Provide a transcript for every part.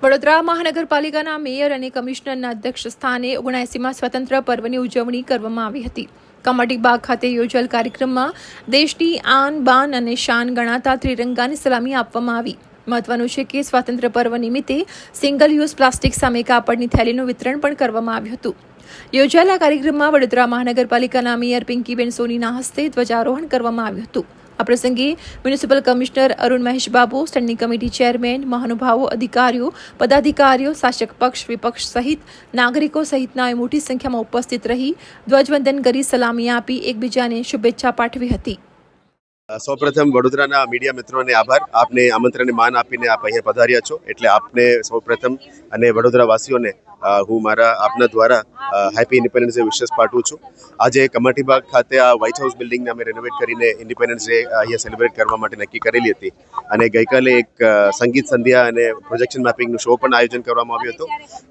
વડોદરા મહાનગરપાલિકાના મેયર અને કમિશનરના અધ્યક્ષ સ્થાને ઓગણએસીમાં સ્વતંત્ર પર્વની ઉજવણી કરવામાં આવી હતી. કમાટી બાગ ખાતે યોજાયેલ કાર્યક્રમમાં દેશની આન, બાન અને શાન ગણાતા ત્રિરંગાની સલામી આપવામાં આવી. મહત્વનું છે કે સ્વાતંત્ર્ય પર્વ નિમિત્તે સિંગલ યુઝ પ્લાસ્ટિક સામે કાપડની થેલીનું વિતરણ પણ કરવામાં આવ્યું હતું. યોજાયેલા કાર્યક્રમમાં વડોદરા મહાનગરપાલિકાના મેયર પિંકીબેન સોનીના હસ્તે ધ્વજારોહણ કરવામાં આવ્યું હતું. આ પ્રસંગે municipal commissioner Arun Mahesh Babu standing committee chairman મહાનુભાવો અધિકારીઓ પદાધિકારીઓ શાસક પક્ષ વિપક્ષ સહિત નાગરિકો સહિતના મોટી સંખ્યામાં ઉપસ્થિત રહી ધ્વજવંદન કરી સલામી આપી એકબીજાને શુભેચ્છા પાઠવી હતી. સૌપ્રથમ વડોદરાના મીડિયા મિત્રોને આભાર. આપને આમંત્રણને માન આપીને આપ અહીંયા પધાર્યા છો. એટલે આપને સૌપ્રથમ અને વડોદરા વાસીઓને અ, હું મારા આપના દ્વારા હેપી ઇન્ડિપેન્ડન્સ ડે વિશેષ પાઠવું છું. આજે કમાટીબાગ ખાતે આ વ્હાઇટ હાઉસ બિલ્ડિંગને અમે રેનોવેટ કરીને ઇન્ડિપેન્ડન્સ ડે અહીંયા સેલિબ્રેટ કરવા માટે નક્કી કરેલી હતી. અને ગઈકાલે એક સંગીત સંધ્યા અને પ્રોજેક્શન મેપિંગનું શો પણ આયોજન કરવામાં આવ્યું હતું.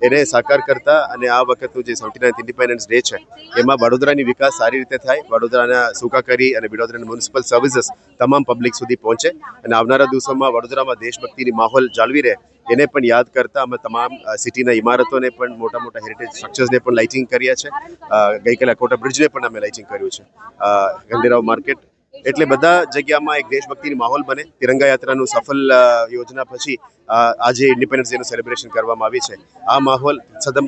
એને સાકાર કરતા અને આ વખતનું જે સેવન્ટી નાઇન્થ ઇન્ડિપેન્ડન્સ ડે છે, એમાં વડોદરાની વિકાસ સારી રીતે થાય, વડોદરાના સુકાકારી અને વડોદરાના મ્યુનિસિપલ સર્વિસીસ તમામ પબ્લિક સુધી પહોંચે અને આવનારા દિવસોમાં વડોદરામાં દેશભક્તિની માહોલ જાળવી રહે એને પણ યાદ કરતા અમે તમામ સિટીના ઇમારતોને પણ મોટા મોટા હેરિટેજ સ્ટ્રક્ચર્સને પણ લાઇટિંગ કર્યા છે. ગઈકાલે અકોટા બ્રિજને પણ અમે લાઇટિંગ કર્યું છે. ગંધીરાવ માર્કેટ એટલે બધા જગ્યામાં એક દેશભક્તિની માહોલ બને. તિરંગા યાત્રાનું સફળ યોજના પછી આજે ઇન્ડિપેન્ડન્સ ડેનું સેલિબ્રેશન કરવામાં આવી છે. આ માહોલ સદમ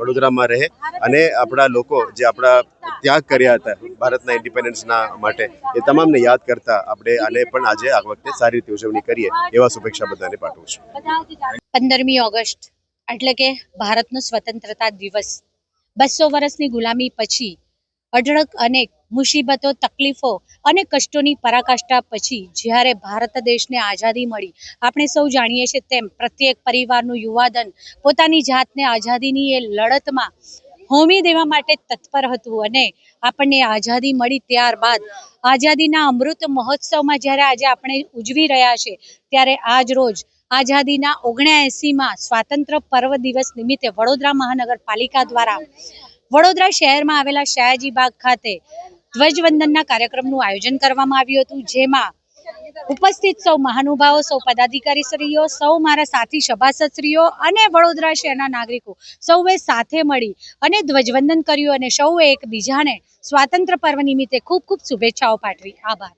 વડોદરામાં રહે અને આપણા લોકો, જે આપણા ત્યાગ કર્યા હતા ભારતના ઇન્ડિપેન્ડન્સના માટે. એ તમામને યાદ કરતા આપણે આને પણ આજે આ વખતે સારી રીતે ઉજવણી કરીએ એવા શુભેચ્છા બધાને પાઠવું છું. પંદરમી ઓગસ્ટ, એટલે કે ભારતનો સ્વતંત્રતા દિવસ. બસો વર્ષની ગુલામી પછી અઢળક અનેક મુસીબતો, તકલીફો અને કષ્ટોની પરાકાષ્ઠા પછી જ્યારે ભારત દેશને આઝાદી મળી, આપણે સૌ જાણીએ છીએ તેમ પ્રત્યેક પરિવારનું યુવાધન પોતાની જાતને આઝાદીની એ લડતમાં હોમી દેવા માટે તત્પર હતું અને આપણને આઝાદી મળી ત્યારબાદ. આઝાદીના અમૃત મહોત્સવમાં જ્યારે આજે આપણે ઉજવી રહ્યા છે, ત્યારે આજ રોજ આઝાદીના ઓગણએંસીમાં સ્વાતંત્ર્ય પર્વ દિવસ નિમિત્તે વડોદરા મહાનગરપાલિકા દ્વારા વડોદરા શહેરમાં આવેલા શાયાજી બાગ ખાતે ધ્વજવંદનના કાર્યક્રમનું આયોજન કરવામાં આવ્યું હતું, જેમાં ઉપસ્થિત સૌ મહાનુભાવો, સૌ પદાધિકારીશ્રીઓ, સૌ મારા સાથી સભાસદશ્રીઓ અને વડોદરા શહેરના નાગરિકો સૌએ સાથે મળી અને ધ્વજવંદન કર્યું અને સૌએ એકબીજાને સ્વાતંત્ર્ય પર્વ નિમિત્તે ખૂબ ખૂબ શુભેચ્છાઓ પાઠવી. આભાર.